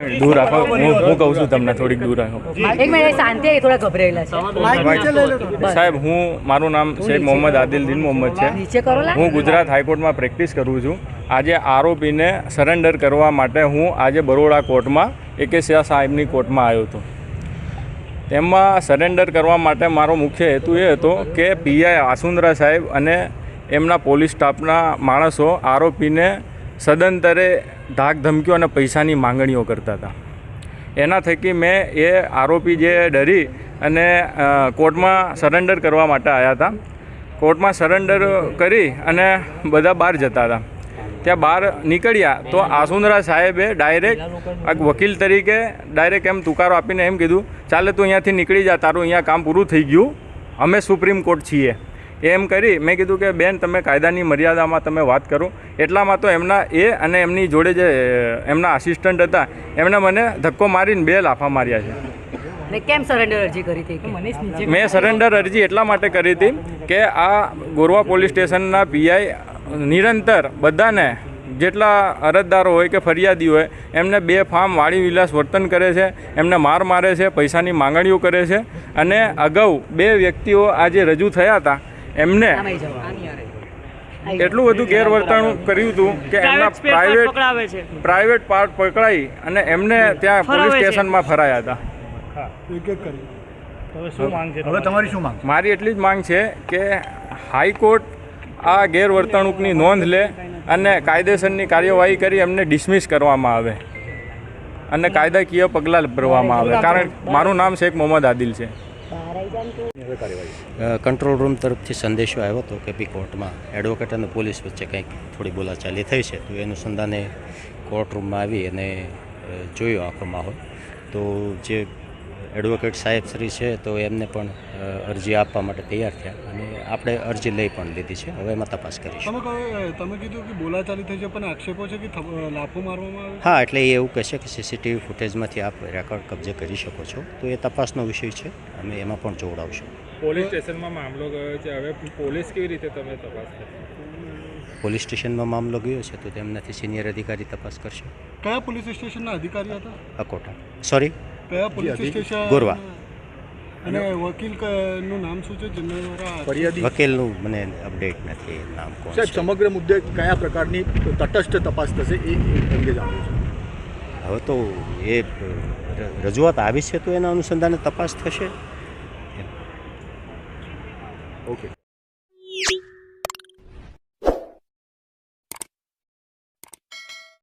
દૂર રાખો. હું હું કહું છું તમને થોડીક દૂર રાખો. એક મિનિટ શાંતિ આવી, થોડા ગભરાયેલા છે. સાહેબ હું મારું નામ શેખ મોહમ્મદ આદિલ દિન મોહમ્મદ છે. હું ગુજરાત હાઈકોર્ટમાં પ્રેક્ટિસ કરું છું. આજે આરોપીને સરેન્ડર કરવા માટે હું આજે બરોડા કોર્ટમાં એકે શાહ સાહેબની કોર્ટમાં આવ્યો હતો. તેમાં સરેન્ડર કરવા માટે મારો મુખ્ય હેતુ એ હતો કે પીઆઈ આસુંદરા સાહેબ અને એમના પોલીસ સ્ટાફના માણસો આરોપીને સદંતરે ધાક ધમકીઓ અને પૈસાની માંગણીઓ કરતા હતા. એના થકી મેં એ આરોપી જે ડરી અને કોર્ટમાં સરેન્ડર કરવા માટે આવ્યા હતા. કોર્ટમાં સરેન્ડર કરી અને બધા બહાર જતા હતા. ત્યાં બહાર નીકળ્યા તો આસુંદરા સાહેબે ડાયરેક્ટ વકીલ તરીકે ડાયરેક્ટ એમ તુકારો આપીને એમ કીધું, ચાલે તું અહીંયાથી નીકળી જા, તારું અહીંયા કામ પૂરું થઈ ગયું. અમે સુપ્રીમ કોર્ટ છીએ. એમ કરી મેં કીધું કે બેન તમે કાયદાની મર્યાદામાં તમે વાત કરો. એટલામાં તો એમના એ અને એમની જોડે જે એમના આસિસ્ટન્ટ હતા એમણે મને ધક્કો મારીને બે લાફા માર્યા છે. કેમ સરેન્ડર અરજી કરી હતી? મેં સરેન્ડર અરજી એટલા માટે કરી હતી કે આ ગોરવા પોલીસ સ્ટેશનના પીઆઈ નિરંતર બધાને જેટલા અરજદારો હોય કે ફરિયાદી હોય એમને બે ફાર્મ વાળી વિલાસ વર્તન કરે છે એમને માર મારે છે પૈસાની માંગણીઓ કરે છે અને અગાઉ બે વ્યક્તિઓ આજે રજૂ થયા હતા એમને. એટલું બધું ગેરવર્તણૂક કર્યું હતું કે એમના પ્રાઇવેટ પ્રાઇવેટ પાર્ટ પકડાઈ અને એમને ત્યાં પોલીસ સ્ટેશનમાં ફરાયા હતા. હવે તમારી? શું માંગ મારી એટલી જ માંગ છે કે હાઈકોર્ટ આ ગેરવર્તણૂકની નોંધ લે અને કાયદેસરની કાર્યવાહી કરી એમને ડિસમિસ કરવામાં આવે. અને કાયદાકીય પગલાં ભરવામાં આવે. કારણ મારું નામ શેખ મોહમ્મદ આદિલ છે. કંટ્રોલ રૂમ તરફથી સંદેશો આવ્યો હતો કે બી કોર્ટમાં એડવોકેટ અને પોલીસ વચ્ચે કંઈક થોડી બોલાચાલી થઈ છે તો એનું સંધાને કોર્ટ રૂમમાં આવી અને જોયો આખો માહોલ. તો જે એડવોકેટ સાહેબ શ્રી છે તો એમને પણ અરજી આપવા માટે તૈયાર થયા અને આપણે અરજી લઈ પણ લીધી છે. હવે એમાં તપાસ કરીશું. તમે કીધું કે બોલાચાલી થઈ છે પણ આક્ષેપો છે કે લાફો મારવામાં આવે? હા એટલે એ એવું કહેશે કે સીસીટીવી ફૂટેજમાંથી આપ રેકોર્ડ કબજે કરી શકો છો. તો એ તપાસનો વિષય છે. અમે એમાં પણ જોડાવશું પોલીસ સ્ટેશનમાં મામલો ગયો છે. હવે પોલીસ કેવી રીતે તમે તપાસ પોલીસ સ્ટેશનમાં મામલો ગયો છે તો તેમનાથી સિનિયર અધિકારી તપાસ કરશે. કયા પોલીસ સ્ટેશનના અધિકારી હતા? અકોટા. સોરી? કયા પોલીસ સ્ટેશન ગોરવા. અને વકીલનું નામ શું છે? ફરિયાદી. વકીલનું મને અપડેટ નથી નામ કોણ સાહેબ છે? સમગ્ર મુદ્દે કયા પ્રકારની તટસ્થ તપાસ થશે એ એ અંગે જાણવું છે. હવે તો એ રજૂઆત આવી છે તો એના અનુસંધાને તપાસ થશે? ઓકે.